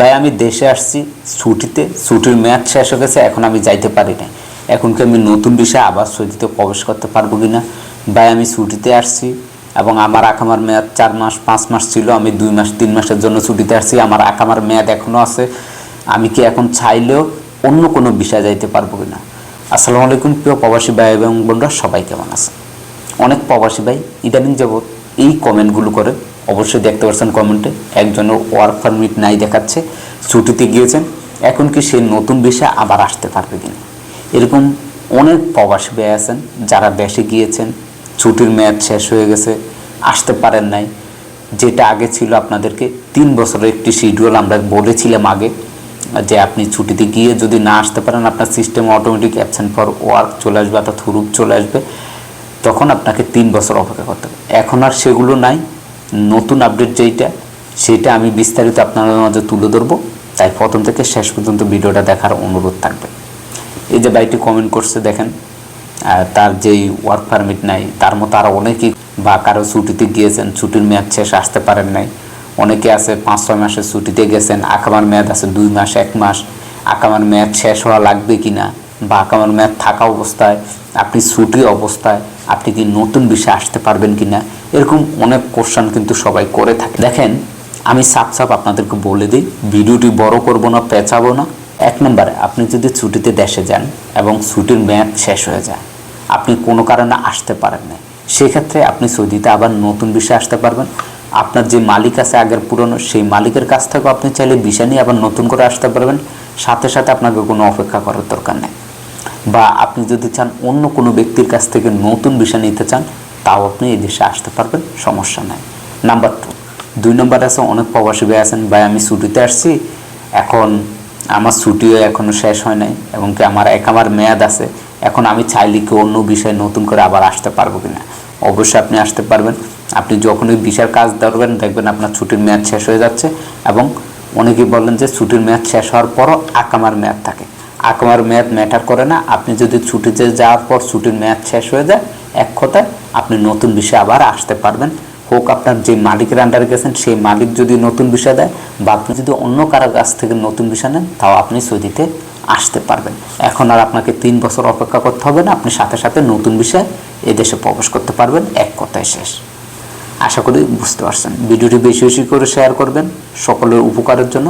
ভাই, আমি দেশে আসছি, ছুটিতে, ছুটির মেয়াদ শেষ হয়ে গেছে, এখন আমি যাইতে পারি না এখন কি আমি নতুন বিষয়ে আবার সৌদিতে প্রবেশ করতে পারব কিনা? ভাই, আমি ছুটিতে আসছি এবং আমার আকামার মেয়াদ চার মাস, পাঁচ মাস ছিল, আমি দুই মাস, তিন মাসের জন্য ছুটিতে আসছি, আমার আকামার মেয়াদ এখনও আছে। আমি কি এখন চাইলেও অন্য কোনো বিষয়ে যাইতে পারব কিনা? আসসালামু আলাইকুম, প্রিয় প্রবাসী ভাই এবং বোনরা সবাই কেমন আছে অনেক প্রবাসী ভাই, ইদানিং যাবৎ এই কমেন্টগুলো করে অবশ্যই দেখতে পাচ্ছেন কমেন্টে একজনের ওয়ার্ক পারমিট নাই দেখাচ্ছে, ছুটিতে গিয়েছেন। এখন কি সে নতুন বিষয়ে আবার আসতে পারবে কিনা? এরকম অনেক প্রবাসী ভাই আছেন, যারা দেশে গিয়েছেন, ছুটির মেয়াদ শেষ হয়ে গেছে, আসতে পারেন নাই। যেটা আগে ছিল আপনাদেরকে, তিন বছরের একটি শিডিউল আমরা বলেছিলাম আগে, যে আপনি ছুটিতে গিয়ে যদি না আসতে পারেন, আপনার system automatic absent for work চলে আসবে, অর্থাৎ হুরুপ চলে আসবে, তখন আপনাকে তিন বছর অপেক্ষা করতে হবে। এখন আর সেগুলো নাই। নতুন আপডেট যেইটা, সেটা আমি বিস্তারিত আপনাদের মাঝে তুলে ধরবো। তাই প্রথম থেকে শেষ পর্যন্ত ভিডিওটা দেখার অনুরোধ থাকবে। এই যে বাইটি কমেন্ট করছে দেখেন তার যেই ওয়ার্ক পারমিট নাই, তার মতো আরও অনেকেই বা কারও ছুটিতে গিয়েছেন, ছুটির মেয়াদ শেষ আসতে পারেন নাই। অনেকে আছে পাঁচ, ছয় মাসের ছুটিতে গেছেন আকামার মেয়াদ আছে দুই মাস, এক মাস আকামার মেয়াদ শেষ হওয়া লাগবে কি না বা আকামার মেয়াদ থাকা অবস্থায়, আপনি ছুটি অবস্থায়, আপনি কি নতুন বিষয়ে আসতে পারবেন কি না এরকম অনেক কোশ্চান কিন্তু সবাই করে থাকে। দেখেন, আমি সাপ সাপ আপনাদেরকে বলে দিই, ভিডিওটি বড় করব না, পেঁচাবো না। এক নম্বরে, আপনি যদি ছুটিতে দেশে যান এবং ছুটির মেয়াদ শেষ হয়ে যায়, আপনি কোনো কারণে আসতে পারেন না সেক্ষেত্রে আপনি সৌদিতে আবার নতুন বিষয়ে আসতে পারবেন। আপনার যে মালিক আছে আগের পুরনো, সেই মালিকের কাছ থেকেও আপনি চাইলে বিষয় নিয়ে আবার নতুন করে আসতে পারবেন। সাথে সাথে আপনাকে কোনো অপেক্ষা করার দরকার নেই। বা আপনি যদি চান অন্য কোনো ব্যক্তির কাছ থেকে নতুন বিষয় নিতে চান, তাও আপনি এই দেশে আসতে পারবেন, সমস্যা নাই। নাম্বার টু দুই নম্বর আছে, অনেক প্রবাসী ভাই আছেন, ভাই, আমি ছুটিতে আসছি, এখন আমার ছুটিও এখনও শেষ হয় নাই, এবং কি আমার এক আমার মেয়াদ আছে, এখন আমি চাইলে কি অন্য বিষয়ে নতুন করে আবার আসতে পারব কি না অবশ্যই আপনি আসতে পারবেন। আপনি যখনই বিষয়ের কাজ ধরবেন, দেখবেন আপনার ছুটির মেয়াদ শেষ হয়ে যাচ্ছে, এবং অনেকেই বললেন যে ছুটির মেয়াদ শেষ হওয়ার পরও আকামার মেয়াদ থাকে। আকামার মেয়াদ ম্যাটার করে না। আপনি যদি ছুটিতে যাওয়ার পর ছুটির মেয়াদ শেষ হয়ে যায়, এক কথায় আপনি নতুন বিষয়ে আবার আসতে পারবেন। হোক আপনার যে মালিকের আন্ডারে গেছেন, সেই মালিক যদি নতুন বিষয় দেয় বা আপনি যদি অন্য কারও কাছ থেকে নতুন বিষয় নেন, তাও আপনি সৌদিতে আসতে পারবেন। এখন আর আপনাকে তিন বছর অপেক্ষা করতে হবে না, আপনি সাথে সাথে নতুন বিষয় এদেশে প্রবেশ করতে পারবেন, এক কথায় শেষ। আশা করি বুঝতে পারছেন। ভিডিওটি বেশি বেশি করে শেয়ার করবেন সকলের উপকারের জন্য।